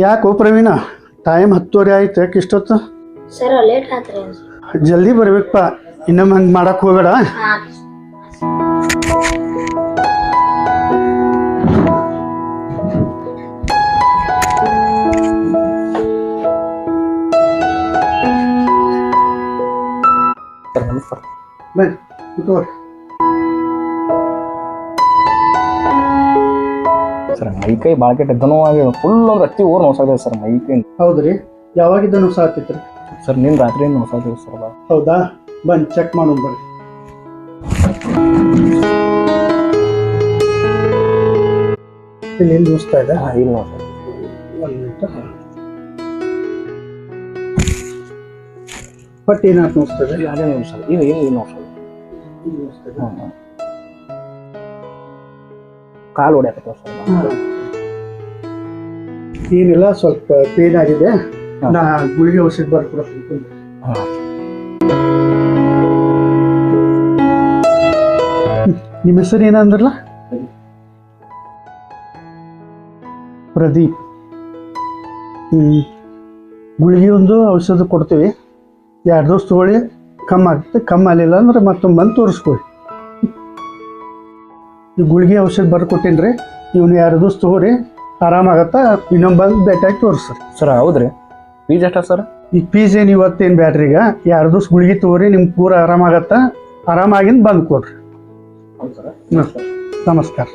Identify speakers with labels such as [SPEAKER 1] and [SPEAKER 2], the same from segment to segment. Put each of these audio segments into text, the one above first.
[SPEAKER 1] ಯಾಕೋ ಪ್ರವೀಣ ಟೈಮ್ ಹತ್ತುವರೆ ಆಯ್ತು ಯಾಕೆ ಇಷ್ಟೊತ್ತು
[SPEAKER 2] ಸರ್ ಲೇಟ್ ಆತ್ರಿ
[SPEAKER 1] ಜಲ್ದಿ ಬರ್ಬೇಕಪ್ಪ ಇನ್ನೊಮ್ಮೆ ಹಂಗೆ ಮಾಡಕ್ಕೆ ಹೋಗಬೇಡ
[SPEAKER 2] ಹಾಂ
[SPEAKER 3] ಸರ್ ನಮಸ್ಕಾರ
[SPEAKER 1] ಬನ್ನಿ ಕೂತ್ಕೊಳ್ಳಿ.
[SPEAKER 3] ಸರ್ ಮೈ ಕೈ ಭಾಳ ಧನವಾಗಿ ಫುಲ್ ಒಂದು ಅತ್ತಿ ಓರ್ ನೋಸಾಗಿದೆ ಸರ್ ಮೈ ಕೈ.
[SPEAKER 1] ಹೌದ್ರಿ? ಯಾವಾಗಿದ್ದ ಸಾತಿತ್ರಿ
[SPEAKER 3] ಸರ್ ನಿನ್ನ ರಾತ್ರಿ ನೋಸಾಗಿದೆ ಸರ್
[SPEAKER 1] ಹೌದಾ? ಬಂದ್ ಚೆಕ್ ಮಾಡೋಣ ಬರ್ರಿ. ಇಲ್ಲಿ ಎಲ್ಲಿ ದೋಸ್ತಾ ಇದೆ?
[SPEAKER 3] ಹಾಂ ಇಲ್ಲ ಸರ್
[SPEAKER 1] ಒಂದು ಮಿನಿಟ್ ಬಟ್
[SPEAKER 3] ಏನಾದ್ರು ಅದೇ ನೋಡಿ ಸರ್ ಈಗ ಏನು ನೋಡ್ಸೋದು ಹಾಂ ಹಾಂ. ಕಾಲು ಹೊಡ್ಯಾಕತ್ತವ ಸರ್
[SPEAKER 1] ಏನಿಲ್ಲ ಸ್ವಲ್ಪ ಪೇನ್ ಆಗಿದೆ. ನಾ ಗುಳಿಗೆ ಔಷಧ ಬರ್ಕೊಡ್ತೀನಿ
[SPEAKER 3] ಹಾಂ.
[SPEAKER 1] ನಿಮ್ಮ ಹೆಸರು ಏನಂದ್ರಲ್ಲ? ಪ್ರದೀಪ್. ಹ್ಮ್ ಗುಳಿಗೆ ಒಂದು ಔಷಧ ಕೊಡ್ತೀವಿ. ಎರಡು ದೋಸ್ ತಗೊಳ್ಳಿ. ಕಮ್ಮಿ ಆಗುತ್ತೆ. ಕಮ್ಮಿ ಆಗಲಿಲ್ಲ ಅಂದ್ರೆ ಮತ್ತೊಮ್ಮೆ ಬಂದು ತೋರಿಸ್ಕೊಳ್ಳಿ. ಗುಳಿಗೆ ಔಷಧ ಬರ್ಕೊಟ್ಟೇನ್ರಿ ಇವನು ಎರಡು ದಿವಸ ತಗೋರಿ ಆರಾಮಾಗತ್ತ? ಇನ್ನೊಂದು ಬಂದು ಭೇಟಿಯಾಗಿ ತೋರಿಸ್ರಿ.
[SPEAKER 3] ಸರ್ ಹೌದ್ರಿ? ಫೀಸ್ ಎಷ್ಟ ಸರ್?
[SPEAKER 1] ಈಗ ಫೀಸ್ ಏನು ಇವತ್ತೇನು ಬ್ಯಾಡ್ರಿ ಈಗ? ಎರಡು ದಿವಸ ಗುಳಿಗೆ ತಗೋರಿ ನಿಮ್ಗೆ ಪೂರ ಆರಾಮಾಗತ್ತ? ಆರಾಮಾಗಿಂದ ಬಂದು ಕೊಡ್ರಿ.
[SPEAKER 3] ಹೌದು ಸರ್.
[SPEAKER 1] ಹ್ಮ್. ನಮಸ್ಕಾರ.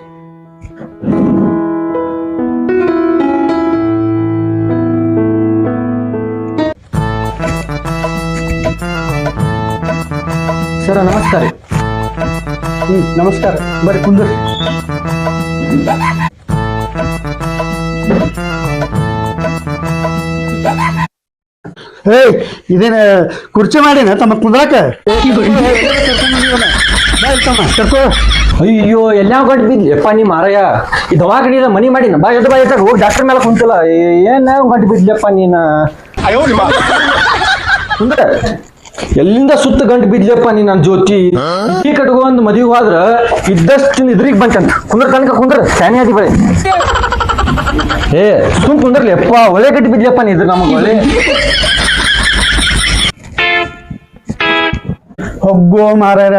[SPEAKER 3] ಸರ್ ನಮಸ್ಕಾರ
[SPEAKER 1] ಹ್ಮ್ ನಮಸ್ಕಾರ. ಬರ್ರಿ ಕುಂದ ಏಯ್ ಇದೇನ ಕುರ್ಚಿ ಮಾಡಿನ ತಮ್ಮ ಕುಂದ್ರಾಕ? ಕರ್ಕೋ.
[SPEAKER 4] ಅಯ್ಯೋ ಎಲ್ಲ ಗಂಟು ಬಿದ್ಲಿಪ್ಪ ನೀ ಮಾರಯ್ಯ. ಈ ದವಾಖಾನಿದ ಮನಿ ಮಾಡಿನ. ಬಾ ಎದ್ದು ಬಾ ಎದ್ದಾಗ ಹೋಗಿ ಡಾಕ್ಟರ್ ಮೇಲೆ ಕುಂತಿಲ್ಲ. ಏನ ಗಂಟು ಬಿದ್ಲಪ್ಪ ನೀನ? ಕುಂದ್ರ. ಎಲ್ಲಿಂದ ಸುತ್ತ ಗಂಟು ಬಿದ್ಲಪ್ಪ ನೀ ನನ್ನ ಜ್ಯೋತಿ? ಈ ಕಟ್ಕೊಂಡ್ ಮದುವೆ ಹೋದ್ರ ಇದ್ದಷ್ಟು ಇದ್ರಿಗೆ ಬಂತಂತ ಕುಂದ್ರ ತನಕ ಕುಂದ್ರ ಸ್ಯಾನಿ ಆದಿ ಬಳಿ. ಏ ಸುಮ್ ಕುಂದ್ರಲಿಯಪ್ಪ ಒಳ್ಳೆ ಗಟ್ಟಿ ಬಿದ್ಲಪ್ಪ ನೀ ಇದ್ರ ನಮಗೆ ಒಳ್ಳೆ.
[SPEAKER 1] ಹೋಗೋ ಮಾರಾಯ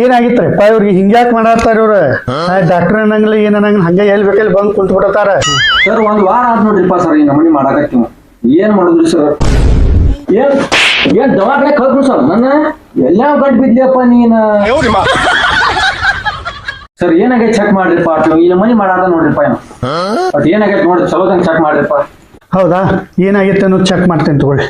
[SPEAKER 1] ಏನಾಗಿತ್ರಪ್ಪ ಇವ್ರಿಗೆ ಹಿಂಗ್ಯಾಕ್ ಮಾಡಾರ್ತಾರ ಇವ್ರ? ಡಾಕ್ಟರ್ ಅನ್ನಂಗಿಲ್ಲ ಏನ್ ಅನ್ನಂಗಿಲ್ಲ ಹಂಗೆ ಎಲ್ಲಿ ಬೇಕಲ್ಲಿ ಬಂದು ಕುಂತ ಬಿಡತಾರ
[SPEAKER 4] ಸರ್ ಒಂದ್ ವಾರ ಆದ್ ನೋಡ್ರಿಪ್ಪ ಸರ್ ಈ ನಮನಿ ಮಾಡಾಕತ್ತೀವಿ. ಏನ್ ಮಾಡುದ್ರಿ ಸರ್? ಏನ್? ಏನ್ ದವಾಖಾನೆ ಕಳ್ದ್ರು ಸರ್ ನನ್ನ ಎಲ್ಲ ಗಂಟ್ ಬಿದ್ಲಿಯಪ್ಪ ನೀನ. ಸರ್ ಏನಾಗೈತೆ ಚೆಕ್ ಮಾಡ್ರಿಪ್ಪ? ಅಟ್ ಈ ಮನಿ ಮಾಡಾದ ನೋಡ್ರಿಪ್ಪ ಬಟ್ ಏನಾಗೈತೆ ನೋಡಿ ಚಲೋದಂಗ್ ಚೆಕ್ ಮಾಡ್ರಿಪ್ಪ.
[SPEAKER 1] ಹೌದಾ? ಏನಾಗೈತೆ ಅನ್ನೋದು ಚೆಕ್ ಮಾಡ್ತೇನೆ ತಗೊಳ್ಳಿ.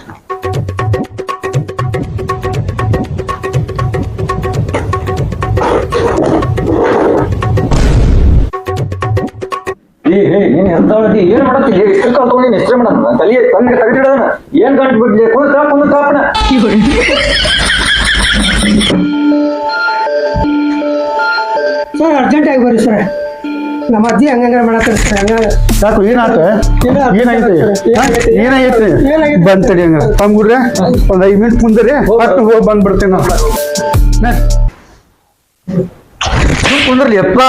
[SPEAKER 4] ಏ ಹೇ ನೀನ್ ಎಂತ ಏನ್ ಮಾಡತ್ತಿ? ಎಷ್ಟು ಕಲ್ತ್ಕೊಂಡು ನೀನ್ ಎಷ್ಟೇ ಮಾಡತ್ತ ತಲೆ ಕಣ್ಣಿಗೆ ತೆಗೆದಿಡೋಣ ಏನ್ ಗಂಟು ಬಿಡ್ಲಿ? ಕುಂದ ಕಾಪ್ ಕುಂದ ಕಾಪಣ
[SPEAKER 5] ಸರ್ ಅರ್ಜೆಂಟ್ ಆಗಿ ಬರ್ರಿ ಸರ್. ನಮ್ಮ ಅಜ್ಜಿ ಹಂಗಂಗ ಮಾಡತ್ತಾರೆ ಸರ್ ಹಂಗ
[SPEAKER 1] ಸಾಕು ಏನಾಯ್ತು? ಏನಾಗೈತೆ? ಏನಾಗೈತೆ? ಬಂತಡಿ ಹಂಗ ತಮ್ಗುಡ್ರೆ ಒಂದ್ ಐದ್ ಮಿನಿಟ್ ಮುಂದ್ರಿ ಪಟ್ಟು ಹೋಗಿ ಬಂದ್ಬಿಡ್ತೀನಿ ನಾವು.
[SPEAKER 4] ಕುಂದ್ರಲಿ ಎಪ್ಪ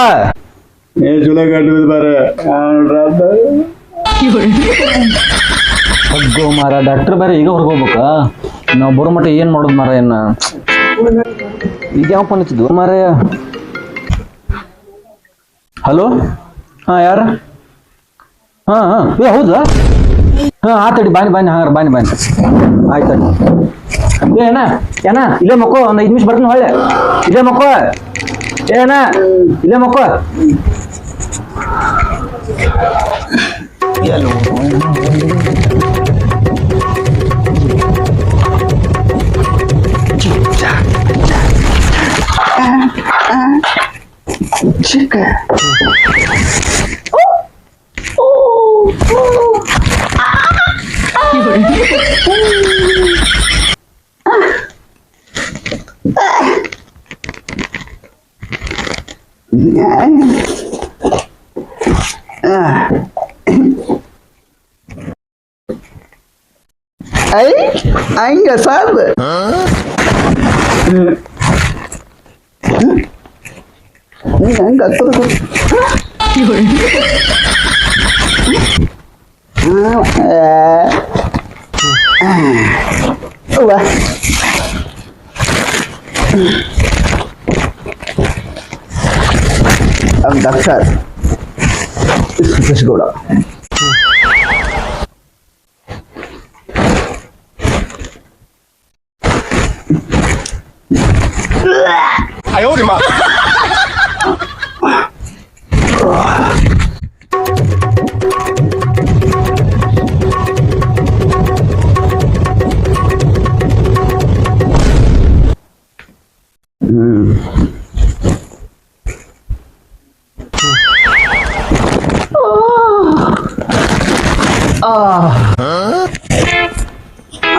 [SPEAKER 1] ಏ ಜುಲೈ ಗಂಟು ಬಾರ.
[SPEAKER 4] ಅಗ್ಗೋ ಮಾರ, ಡಾಕ್ಟರ್ ಬೇರೆ ಈಗ ಹೊರಗೆ ಹೋಗ್ಬೇಕಾ? ನಾವು ಬರೋ ಮಟ್ಟ ಏನು ಮಾಡೋದು ಮಾರ ಏನ ಈಗ ಯಾವ ಫೋನ್ ಇತ್ತು ಮಾರಾಯ ಹಲೋ? ಹಾ, ಯಾರ? ಹಾ ಹಾ. ಏ, ಹೌದಾ? ಹಾ ಆತಡಿ ಬಾನಿ ಬಾನಿ ಹಾಂ ಬಾನಿ ಬಾನಿ ಆಯ್ತು ಏ ಏನ ಏನ ಇಲ್ಲೇ ಮಕ್ಕೋ, ಒಂದ್ ಐದು ನಿಮಿಷ ಬರ್ತೀನಿ ಹೊಳ್ಳೆ ಇಲ್ಲೇ ಮಕ್ಕೋ. ಏನ ಇಲ್ಲೇ ಮಕ್ಕೋ.
[SPEAKER 1] Dạ. ấy anh là
[SPEAKER 2] sao vậy anh là tôi à à ủa? ಹಂಗ doctor Suresh
[SPEAKER 6] Gowda I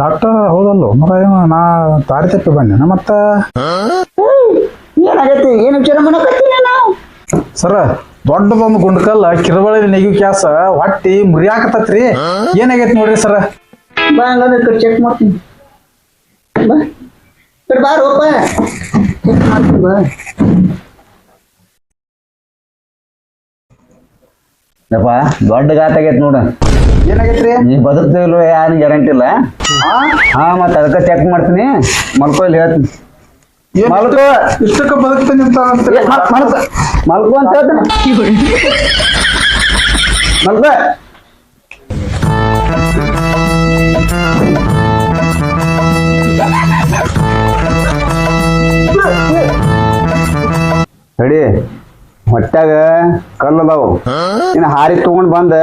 [SPEAKER 6] doctor ಹೌದಲ್ಲೋ. ಮರ ಏನು ನಾ ದಾರಿ ತಪ್ಪಿ ಬಂದೆ. ಮತ್ತ?
[SPEAKER 2] ಏನಾಗೈತಿ ಏನು ವಿಚಾರ ಮಾಡಕತ್ತೀನಿ ನಾವು?
[SPEAKER 6] ಸರ ದೊಡ್ಡದೊಂದು ಗುಂಡ್ಕಲ್ಲ ಕಿರಬಳಿ ನೆಗಿ ಕ್ಯಾಸ ಹೊಟ್ಟಿ ಮುರಿಯಾಕತ್ತತ್ರಿ. ಏನಾಗೈತಿ ನೋಡ್ರಿ ಸರ?
[SPEAKER 2] ಬಾ ಹಂಗಾದ್ರೆ ಕಡೆ ಚೆಕ್ ಮಾಡ್ತೀನಿ. ಬಾ. ಈ ಕಡೆ ಬಾ. ರೋಪ ಚೆಕ್ ಮಾಡ್ತೀನಿ ಬಾ.
[SPEAKER 7] ಯಪ್ಪ ದೊಡ್ಡ ಗಾತ ಆಗೈತೆ ನೋಡ.
[SPEAKER 6] ಏನಾಗೈತ್ರಿ?
[SPEAKER 7] ನೀ ಬದುಕ್ತಿಲ್ವ ಯಾರು ಗ್ಯಾರಂಟಿ ಇಲ್ಲ? ಹಾ ಮತ್ತೆ ಅದಕ್ಕೆ ಚೆಕ್ ಮಾಡ್ತೀನಿ. ಮಲ್ಕೋ ಇಲ್ಲಿ ಹೇಳ್ತೀನಿ.
[SPEAKER 6] ಏನ್
[SPEAKER 7] ಮಲ್ಕೋ.
[SPEAKER 6] ಇಷ್ಟಕ್ಕ ಬದುಕ್ತೀನಿ ಅಂತ ಅಂತೀರಿ?
[SPEAKER 7] ಮಲ್ಕೋ ಮಲ್ಕೋ. ಅಂತ ಹೇಳ್ತೀನಿ. ಮಲ್ಕೋ. ರೆಡಿ ಹೊಟ್ಯಾಗ ಕಲ್ಲು ಅದಾವು. ಇನ್ನು ಹಾರಿ ತಗೊಂಡ್ ಬಂದ.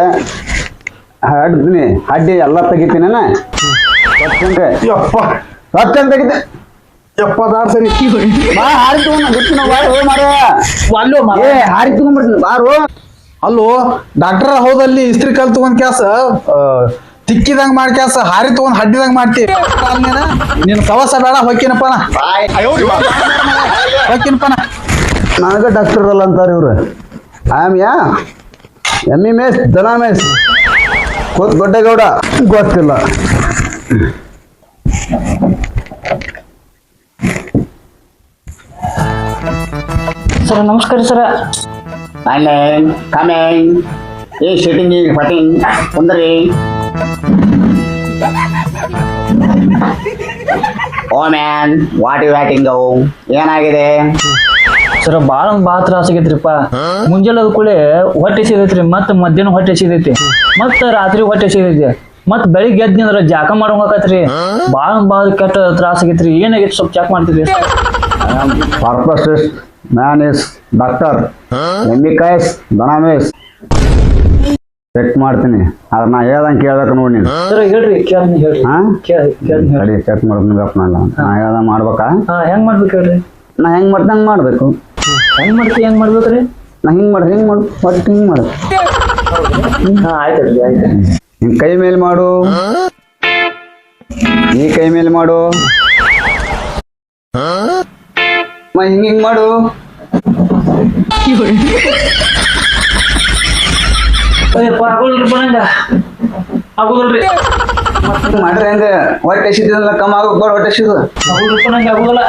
[SPEAKER 7] ಹಡ್ತೀನಿ ಹಡ್ಡಿ ಎಲ್ಲ ತೆಗಿತೀನಿ ತೆಗಿತೆ?
[SPEAKER 6] ಯಪ್ಪ ದಾರ್ ಸರಿ.
[SPEAKER 7] ಬಾ ಹಾರಿ ತಗೊಂಡು ಬಿಡ್ತೀನಿ ಬಾರೋ ಮಾರ. ಏ ಹಾರಿ ತಗೊಂಡ್ಬಿಡ್ತೀನಿ ಬಾರೋ
[SPEAKER 6] ಅಲ್ಲೋ ಡಾಕ್ಟರ್ ಹೌದಲ್ಲಿ ಇಸ್ತ್ರಿ ಕಲ್ ತಗೊಂಡ್ ಕ್ಯಾಸ ತಿಕ್ಕಿದಂಗ್ ಮಾಡಿ ಕ್ಯಾಸ ಹಾರಿ ತಗೊಂಡ್ ಹಡ್ಡಿದಂಗ್ ಮಾಡ್ತೀನಿ ನಿನ್ ಕವಸ ಬೇಡ ಹೊಕ್ಕಿನಪ್ಪ. ಹೊಕ್ಕಿನಪ್ಪ ನನಗ
[SPEAKER 7] ನನಗೆ ಡಾಕ್ಟರ್ ಅಲ್ಲ ಅಂತಾರೆ ಇವ್ರು. ಐ ಆಮ್ ಯಾ ಎಂ ಇ ಮೇಸ್ ದನ ಮೇಸ್. ಕೂತ್ ದೊಡ್ಡಗೌಡ ಗೊತ್ತಿಲ್ಲ.
[SPEAKER 8] ಸರ್ ನಮಸ್ಕಾರ sir.
[SPEAKER 2] Coming. Hey, sitting in, fatting. ಕುಂದ್ರಿ. ಓ ಮ್ಯಾನ್ ವಾಟ್ ಯು ಹ್ಯಾಟಿಂಗ್ ಏನಾಗಿದೆ?
[SPEAKER 8] ಸರ ಬಾಳ ಬಾತ್ರ ಭಾಳ ತ್ರಾಸ ಆಗೈತ್ರಿಪ್ಪ. ಮುಂಜಾನೆ ಕೂಡಲೇ ಹೊಟ್ಟೆ ಸಿದೈತ್ರಿ ಮತ್ತ ಮಧ್ಯಾಹ್ನ ಹೊಟ್ಟೆ ಸಿದೈತಿ ಮತ್ತ ರಾತ್ರಿ ಹೊಟ್ಟೆ ಸಿದೈತಿ ಮತ್ ಬೆಳಿಗ್ಗೆ ಎದ್ದಿ ಅಂದ್ರ ಜಾಕ ಮಾಡೋಂಗಾಕತ್ರಿ ಬಾಳ ಬಾಳ ಭಾಳ ಕೆಟ್ಟ ತ್ರಾಸ ಆಗೈತ್ರಿ. ಏನಾಗೈತಿ ಸ್ವಲ್ಪ ಚೆಕ್ ಮಾಡ್ತೀರಿ?
[SPEAKER 7] Pharmacist man is doctor M E guys ದನ ಮೇಸ್ ಚೆಕ್ ಮಾಡ್ತೀನಿ. ಅದ್ರ ನಾ ಹೇಳ್ದಂಗೆ ಕೇಳ್ಬೇಕು ನೋಡಿ ನೀನು.
[SPEAKER 8] ಸರ್ ಹೇಳ್ರಿ ಕೇಳ್ತೀನಿ ಹೇಳ್ರಿ.
[SPEAKER 7] ಹಾ?
[SPEAKER 8] ಕೇಳ್ ಕೇಳ್ನಿ ಹೇಳ್ರಿ.
[SPEAKER 7] ಸರಿ ಚೆಕ್ ಮಾಡ್ತೀನಿ ಗಪ್ಪ ನಾನು ನಾ ಹೇಳ್ದಂಗೆ ಮಾಡ್ಬೇಕಾ?
[SPEAKER 8] ಹಾ ಹೆಂಗ್ ಮಾಡ್ಬೇಕು ಹೇಳ್ರಿ?
[SPEAKER 7] ನಾ ಹೆಂಗ್ ಮಾಡ್ದಂಗೆ ಮಾಡಬೇಕು?
[SPEAKER 8] ಹೆಂಗ್ ಮಾಡ್ತಿ ಹೆಂಗ್ ಮಾಡ್ಬೇಕ್ರಿ?
[SPEAKER 7] ನಾ ಹಿಂಗ್ ಮಾಡ್ರಿ ಹಿಂಗ್ ಮಾಡು ಒಟ್ಟು ಹಿಂಗ್ ಮಾಡು.
[SPEAKER 8] ಹಾ ಆಯ್ತು ಆಯ್ತು
[SPEAKER 7] ನಿನ್ ಕೈ ಮೇಲೆ ಮಾಡು. ಈ ಕೈ ಮೇಲೆ ಮಾಡು. ಮ ಹಿಂಗ್ ಹಿಂಗ್ ಮಾಡು.
[SPEAKER 8] ಅಯ್ಯಪ್ಪ ಆಗೋದಿಲ್ರಿ ಬರಂಗ ಆಗೋದಿಲ್ರಿ.
[SPEAKER 7] ಹಿಂಗ್ ಹೆಂಗ ಹೊಟ್ಟೆ ಹಸಿದ್ರಲ್ಲ ಕಮ್ಮ ಆಗೋಕ್ ಬೇಡ ಹೊಟ್ಟೆ ಹಸಿದು.
[SPEAKER 8] ಆಗೋದಿಲ್ಪ ನಂಗೆ ಆಗೋದಿಲ್ಲ.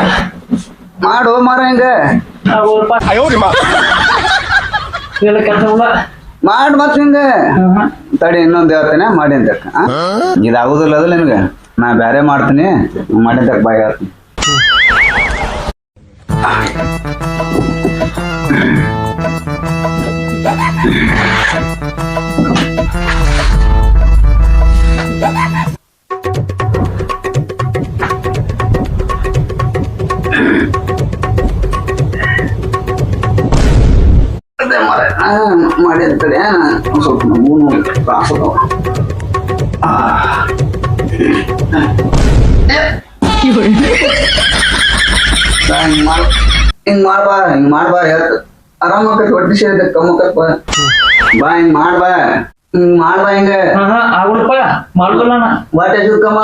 [SPEAKER 7] ಮಾಡು ಮಾರ ಹೆಂಗ. ಮಾಡ್ ಮತ್ ಹಿಂಗ ತಡಿ, ಇನ್ನೊಂದ್ ಹೇಳ್ತೇನೆ, ಮಾಡಿ ಅಂತ ಇದಾಗುದಿಲ್ಲ ಅದ ನಿಮ್ಗೆ ನಾ ಬ್ಯಾರೆ ಮಾಡ್ತೀನಿ. ಮಾಡಿದ್ದಕ್ ಬಾಯ್ ಹೇಳ್ತೀನಿ. ಮಾಡಿ ಮಾಡಿದ ಕಡೆ ಸ್ವಲ್ಪ ನಮಗೂ ತ್ರಾಸ ಆ. ಹಿಂಗ್ ಮಾಡ್ ಹಿಂಗ್ ಮಾಡ್ಬಾ ಹಿಂಗ್ ಮಾಡ್ಬಾ ಆರಾಮ ಹೊಟ್ಟಿ ಸೇರಿದ ಕಮ್ಮಕತ್ ಬಾ. ಹಿಂಗ್ ಮಾಡ್ಬಾ.
[SPEAKER 2] ಹಿಂಗ್ ಮಾಡ್ಬಾ ಹಿಂಗ.
[SPEAKER 8] ಹಾ ಮಾಡ್ಕೊಳ್ಳೋಣ
[SPEAKER 2] ಬಾಟ್ಯಾ ಸುಕ್ಕಮ್ಮ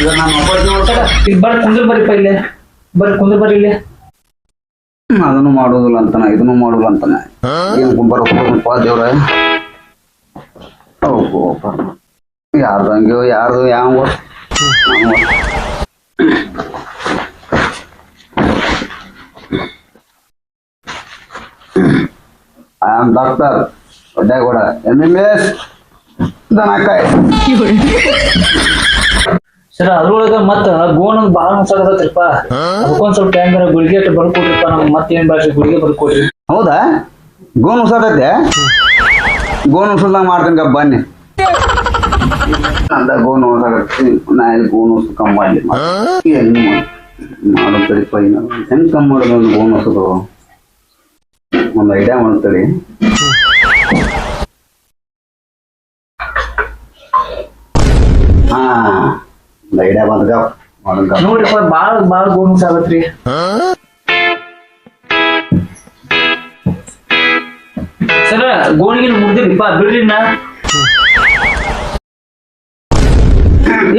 [SPEAKER 8] ಈಗ ನಾನು ಒಬ್ಬಟ್ಟು ನೋಡ್ತಾರ ಇಲ್ಲಿ ಬರ್ರಿ ಕುಂದ್ರ ಬರ್ರಿಪ್ಪ ಇಲ್ಲೇ. ಬರ್ರಿ ಕುಂದ್ರ ಬರ್ರಿ ಇಲ್ಲೇ.
[SPEAKER 7] ಅದನ್ನು ಮಾಡೋದಿಲ್ಲ ಅಂತಾನ ಇದನ್ನು ಮಾಡೋದಿಲ್ಲ ಅಂತಾನ. ಏನ್ ಬರಪ್ಪ ದೇವ್ರ? ಯಾರ್ದು ಹಂಗೆ ಯಾರ್ದು ಯಾವ I am doctor Oddegowda M M S ದನಕಾಯಿ
[SPEAKER 8] sir, ಅದ್ರೊಳಗ ಮತ್ತ ಗೋಣ ಬಾಳ ಮುಸಾಗತ್ರಿಪ್ಪ ಅದಕ್ಕೊಂದ್ ಸ್ವಲ್ಪ ಹೆಂಗಾರ ಗುಳಿಗೆ ಅಟ್ಟು ಬರ್ಕೊಟ್ರಿಪ್ಪ ನಮ್ಗೆ ಮತ್ತೇನ್ ಗುಳಿಗೆ ಬರ್ಕೊಡ್ರಿ
[SPEAKER 7] ಹೌದಾ? ಗೋನ್ ಉಸದೈತೆ ಗೋನ್ ಉಸಲ್ದಂಗ ಮಾಡ್ತೀನಿ ಬನ್ನಿ. ಅಂದ ಗೋನ್ ಉಸಗತ್ತಿ ನಾ ಇಲ್ಲಿ ಗೋನ್ ಉಸ್ ಕಮ್ಮಿ ಮಾಡ್ಲಿ. ಹೆಂಗ್ ಹೆಂಗ್ ಕಮ್ಮಿ ಮಾಡೋದು ಒಂದು ಗೋನ್ ಒಂದು ಐಡಿಯಾ ಮಾಡ್ತೀರಿ ಹಾ. ಒಂದು ಐಡಿಯಾ ಬಂದ ಗಪ್ ಮಾಡೋದು ಗಪ್
[SPEAKER 8] ನೋಡ್ರಿಪ್ಪ ಬಾಳ ಬಾಳ ಗೋಣ ಆಗತ್ರಿ ಸರ ಗೋಣಿಗಿನ ಮುಗ್ದಿರಿಪ್ಪ ಬಿಡ್ರಿ ನಾ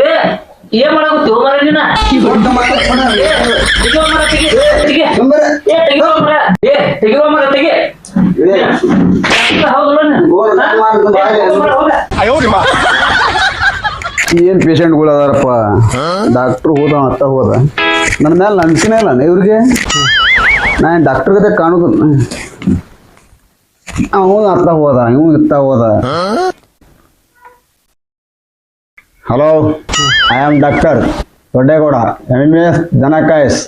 [SPEAKER 8] ಏ ಏನ್ ಮಾಡಾಕತ್ತಿ ಮರ ನೀನ? ತೆಗಿಯೋ ಮರ ತೆಗಿ ತೆಗಿ ಏ ತೆಗಿಯೋ ಮರ ಏ ತೆಗಿಯೋ ಮರ ತೆಗಿ. ಹೌದಲ್ಲ.
[SPEAKER 7] ಏನ್ ಪೇಷಂಟ್ಗಳು ಅದಾರಪ್ಪ? ಡಾಕ್ಟ್ರು ಹೋದ, ಅತ್ತ ಹೋದ. ನನ್ನ ಮೇಲೆ ನಂಬಿಕೆನೇ ಇಲ್ಲ ಇವ್ರಿಗೆ. ನಾ ಡಾಕ್ಟರ್ ಕತೆ ಕಾಣುದ ಅವನು ಅತ್ತ ಹೋದ ಇವ್ ಇತ್ತ ಹೋದ. Hello I am doctor Doddegowda M S ದನಕಾಯಸ್